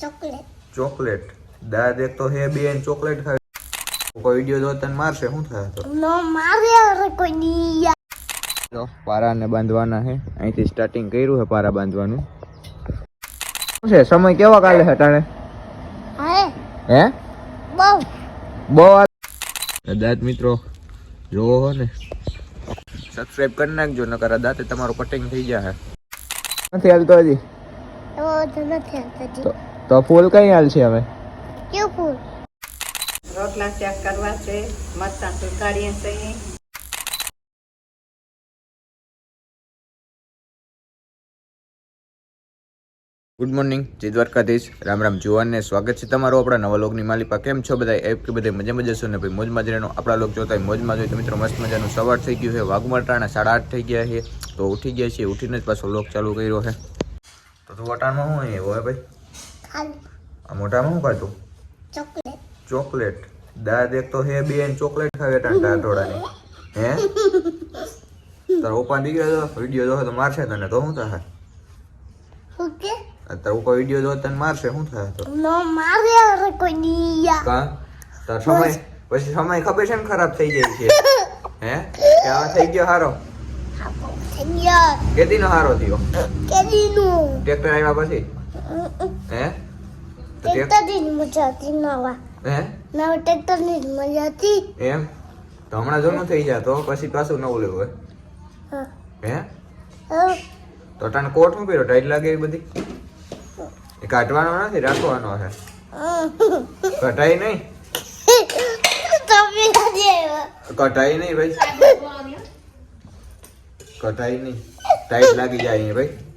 Chocolate. Chocolate. દાદ એક તો હે બેન ચોકલેટ ખાય. કોઈ વિડિયો જો તને મારશે શું થાય તો? નો મારે અરે કોઈ નહીં જો પારાને બાંધવાના હે. અહીંથી સ્ટાર્ટિંગ કર્યું હે પારા બાંધવાનું. શું છે સમય કેવા કાલે હે તારે? હે? હે? બહુ. બહુ દાંત મિત્રો જોવો હો ને. સબસ્ક્રાઇબ કરી નાખજો નકર દાંતે તમારું કટિંગ થઈ જાય નથી હાલતો હજી? તો નથી હાલતો તો તો ફૂલ કઈ હાલ છે હવે? કયું ફૂલ? રોટલા ચેક કરવા છે મરચાં સુધારીએ છીએ ગુડ મોર્નિંગ જય દ્વારકાધીશ. રામ રામ જુવાનને સ્વાગત છે તમારું આપણા નવા લોકની માલિપા. કેમ છો બધા? એપ કે બધા મજા મજા છો ને ભાઈ? મોજમાં જ રહેનો. આપણા લોક જોતા હોય મોજમાં જોઈએ તો મિત્રો મસ્ત મજાનું સવાર થઈ ગયું છે. વાઘમટાણા સાડા આઠ થઈ ગયા છે. તો ઉઠી ગયા છીએ. ઉઠીને જ પાછો લોક ચાલુ કર્યો છે. તો તું વટાણમાં શું એવો હે ભાઈ? આ મોટામાં શું ખાતું ચોકલેટ. ચોકલેટ. દાદ એક તો હે બેન ચોકલેટ ખાવે ટાટા થોડાની હે? તારો પપ્પા નીકળ્યો વીડિયો જોહે તો મારશે તને તો શું થાય? ઓકે તારા પપ્પા વીડિયો જોહે તને મારશે શું થાય તો? નો મારે કોઈ નહીં કા? તાર સમય પછી સમય ખબર છે ને ખરાબ થઈ જાય છે. હે? કે આ થઈ ગયો હારો. કેદી નો હારો થયો? કેરીનું. ટ્રેક્ટર આવ્યા પછી? હે? ટ્રેક્ટરની જ મજા હતી નવા. હે? નવા ટ્રેક્ટરની જ મજા હતી. એમ? તો હમણાં જૂનું થઈ જાય તો પછી પાછું નવું લેવું હા. હે. તો તને કોટ શું કર્યો ટાઈટ લાગે એ બધી? એ કાઢવાનો નથી રાખવાનો છે. કટાઈ નહીં. કટાઈ નહીં ભાઈ. કટાઈ નહીં. ટાઈટ લાગી જાય ભાઈ.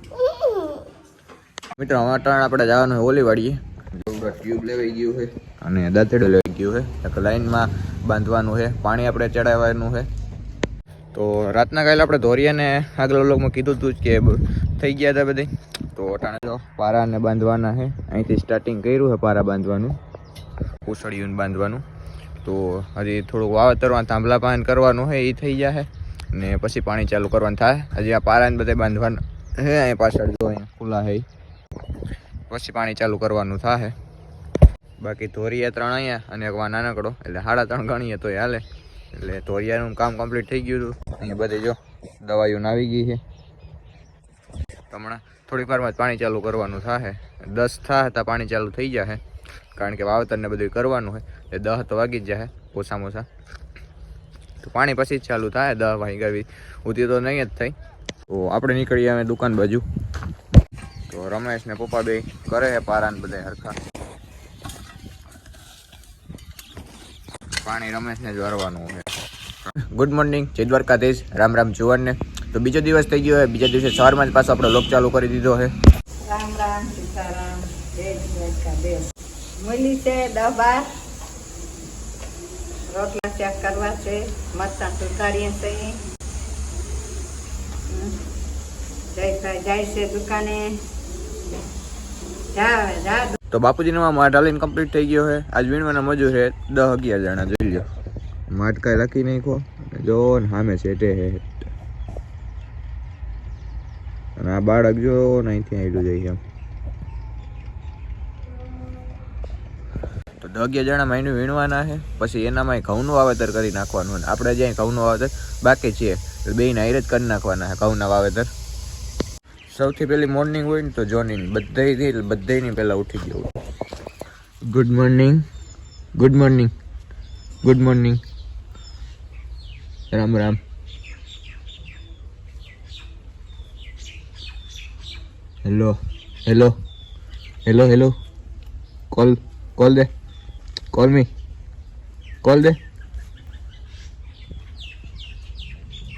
મિત્રો, અમારા આપણે જવાનું હોય ઓલી વાડીએ ટ્યુબ લેવાઈ ગયું છે અને દાંતેડું લેવાઈ ગયું છે. એક લાઈનમાં બાંધવાનું છે. પાણી આપણે ચડાવવાનું છે. તો રાતના કાલે આપણે ધોરિયાને આગલા લોકમાં કીધું હતું કે થઈ ગયા હતા બધી તો અટાણે જો પારાને બાંધવાના છે. અહીંથી સ્ટાર્ટિંગ કર્યું છે પારા બાંધવાનું. પૂછડીયું બાંધવાનું. તો હજી થોડુંક વાવતરમાં થાંભલા પાન કરવાનું છે એ થઈ જશે ને પછી પાણી ચાલુ કરવાનું થાય. હજી આ પારાને બધે બાંધવાનું હે અહીં પાછળ જો અહીંયા ખુલ્લા છે. પછી પાણી ચાલુ કરવાનું થશે બાકી ધોરિયા ત્રણ અહીંયા અને એક નાનકડો. એટલે સાડા ત્રણ ગણીએ તો હાલે. એટલે ધોરિયાનું કામ કમ્પ્લીટ થઈ ગયું હતું. અહીંયા બધે જો દવાઈઓ આવી ગઈ છે. હમણાં થોડીક વારમાં જ પાણી ચાલુ કરવાનું થાય દસ થાય તો પાણી ચાલુ થઈ જશે કારણ કે વાવતરને બધું કરવાનું હોય. એટલે દહ તો વાગી જ જશે ઓછા મોછા તો પાણી પછી જ ચાલુ થાય દહ વાગ્યા આવી ઉતી તો નહીં જ થઈ. તો આપણે નીકળીએ અમે દુકાન બાજુ. તો રમેશ ને પપ્પા બે કરે છે પારાને બધા હરખા. પાણી રમેશને જ વારવાનું છે ગુડ મોર્નિંગ જય દ્વારકાધીશ. રામ રામ જુવાનને. તો બીજો દિવસ થઈ ગયો છે બીજા દિવસે સવારમાં જ પાછો આપણો લોક ચાલુ કરી દીધો છે રામ રામ સીતારામ. જય દ્વારકાધીશ. મૂલી છે બાર રોટલા ચેક કરવા છે. મરચાં સુધારીએ છે જાય છે દુકાને તો બાપુજીનો માઠ ઢાલીને કમ્પ્લીટ થઈ ગયો છે. આજ વીણવાના મજૂર છે દસ અગિયાર જણા, જોઈ લો માઠ કાંઈ લખી નાખો જો ને સામે તે છે. અને આ બાળક જો ને અહીંથી આવેલું જાય એમ. તો દસ અગિયાર જણા મહિનું વીણવાના છે. પછી એનામાં ઘઉંનું વાવેતર કરી નાખવાનું આપણે જ્યાં ઘઉંનું વાવેતર બાકી છે એટલે બેને હારે જ કરી નાખવાના છે ઘઉંના વાવેતર. સૌથી પહેલી મોર્નિંગ હોય ને તો જોની બધાયથી બધાયની પહેલાં ઉઠી જવું good morning good morning good morning Ram Ram. Hello hello hello hello call call દે કોલ મી કોલ દે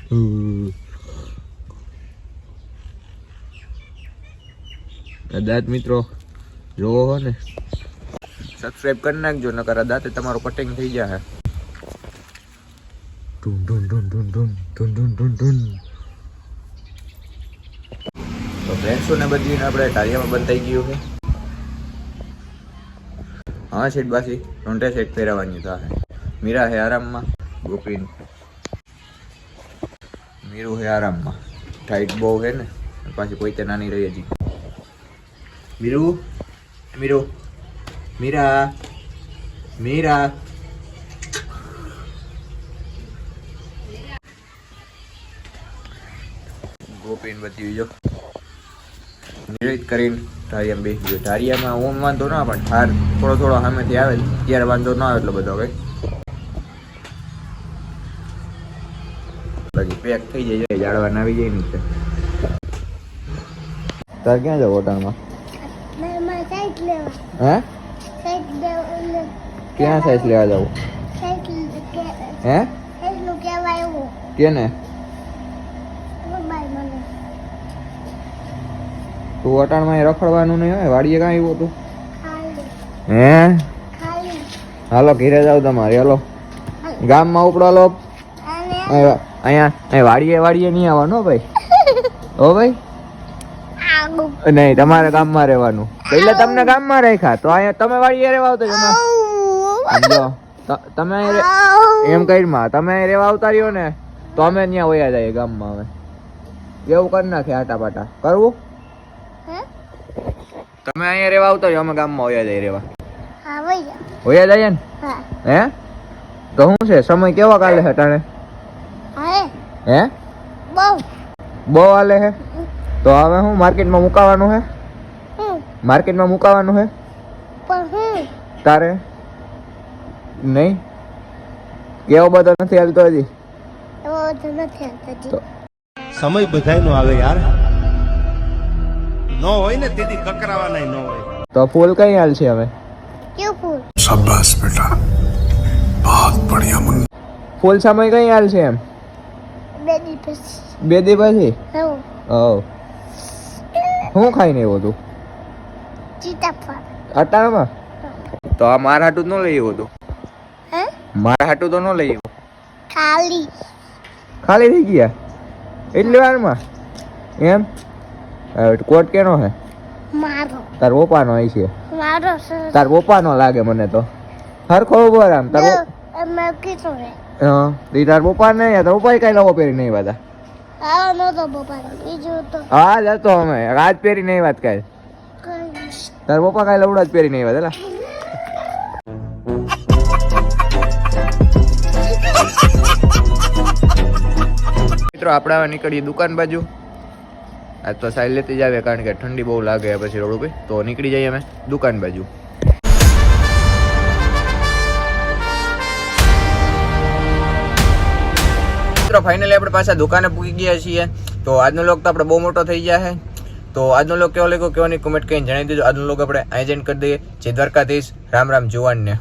હમ. દાંત મિત્રો જોવો હો ને. સબસ્ક્રાઇબ કરી નાખજો નકર દાંતે તમારું કટિંગ થઈ જાય ઢૂન ઢૂન ઢૂન ઢૂન ઢૂન ઢૂન ઢૂન ઢૂન ઢૂન તો ભેંસોને બદલીને આપણે ટાળિયામાં બંધ થઈ ગયું છે. હા સેટ બાસી રોંઢે સેટ ફેરવવાની થાય મીરા હે આરામમાં ગોપીન. મીરું હે આરામમાં. ટાઈટ બહુ હે ને પાછી કોઈ તે નાની રહી હજી. મીરુ Miru, મીરા mira. ગોપીન બધી જો. નિરીત કરીને ધારિયામાં બે. ગયો ધારિયામાં ઓમ વાંધો ના પણ હાર થોડો થોડો સામેથી આવે ત્યારે વાંધો ના આવે એટલો બધો કઈ બાકી પેક થઈ જાય જાડવા આવી જાય નીચે તાર ક્યાં જાવ હોટલમાં? હે? ક્યાં સાઈઝ લેવા જવું? હે? એવું કેને? તું વટાણમાં અહીં રખડવાનું નહીં હોય? વાડીએ કાંઈ આવ્યું હતું? હે? હાલો ઘીરે જાવ તમારે. હાલો. ગામમાં ઉપડો લો અહીંયા અહીંયા વાડીએ વાડીએ નહીં આવવાનો ભાઈ. ઓ ભાઈ? આગુ નહીં તમારે ગામમાં રહેવાનું. એટલે તમને ગામમાં રાખ્યા? તો અહીંયા તમે વાડીએ રહેવા આવતો સમજો તમે એમ કઈમાં તમે રહેવા આવતા રહ્યો ને તો અમે ત્યાં વયા જઈએ ગામમાં હવે. એવું કરી નાખે આટા પાટા કરવું તમે અહીંયા રહેવા આવતા રહ્યો અમે ગામમાં વયા જઈએ રહેવા. વયા જઈએ ને? હે. તો શું છે? સમય કેવો કાલે છે અટાણે હા હે? બહુ. બહુ હાલે છે? તો હવે હું માર્કેટમાં મુકાવાનું હે? માર્કેટમાં મુકાવાનું હે? તારે? નહીં? કેવો બધો નથી આવતો હજી? સમય બધાય નો આવે યાર. નો હોય ને તેથી કકરાવાના નો હોય. તો ફૂલ કઈ હાલ છે હવે? કયો ફૂલ? શાબાશ બેટા. બહુત બઢિયા મન. ફૂલ સમય કઈ હાલ છે એમ? બે દિવસ. બે દિવસ પછી? હા ઓ શું ખાઈને આવ્યો તું સીતાફળ અટાણમાં? તો આ મારા હાટું ન લઈ આવ્યો તું હે? મારા હાટું તો ન લઈ આવ્યો ખાલી. ખાલી થઈ ગયા? એટલી વારમાં? એમ? કોટ કેનો હે? મારો. તાર પપ્પાનો હોય છે. મારો સર તાર પપ્પાનો લાગે મને તો. હરખો ઊભો આમ તાર મેં કીધું હા તો તાર પપ્પા નહીં તાર પપ્પાએ કઈ નવો પહેરી નહીં વાતા હા જતો અમે. આજ પહેરી નહીં વાત કાંઈ. તાર પપ્પા કાંઈ લવડા જ પહેરી નહીં વાત એલા મિત્રો આપણે હવે નીકળીએ દુકાન બાજુ. આજ તો સાઈડ લેતી જ આવે કારણ કે ઠંડી બહુ લાગે પછી રોડ ઉપર તો નીકળી જઈએ અમે દુકાન બાજુ. મિત્રો ફાઇનલી આપણે પાછા દુકાને પૂકી ગયા છીએ. તો આજનો લોક તો આપણે બહુ મોટો થઈ ગયા છે. તો આજનો લોક કેવો લાગ્યો કેવાની કોમેન્ટ કહીને જણાવી દેજો. આજનો લોક આપણે આયોજન કરી દઈએ. જે દ્વારકાધીશ. રામ રામ, જુવાનને.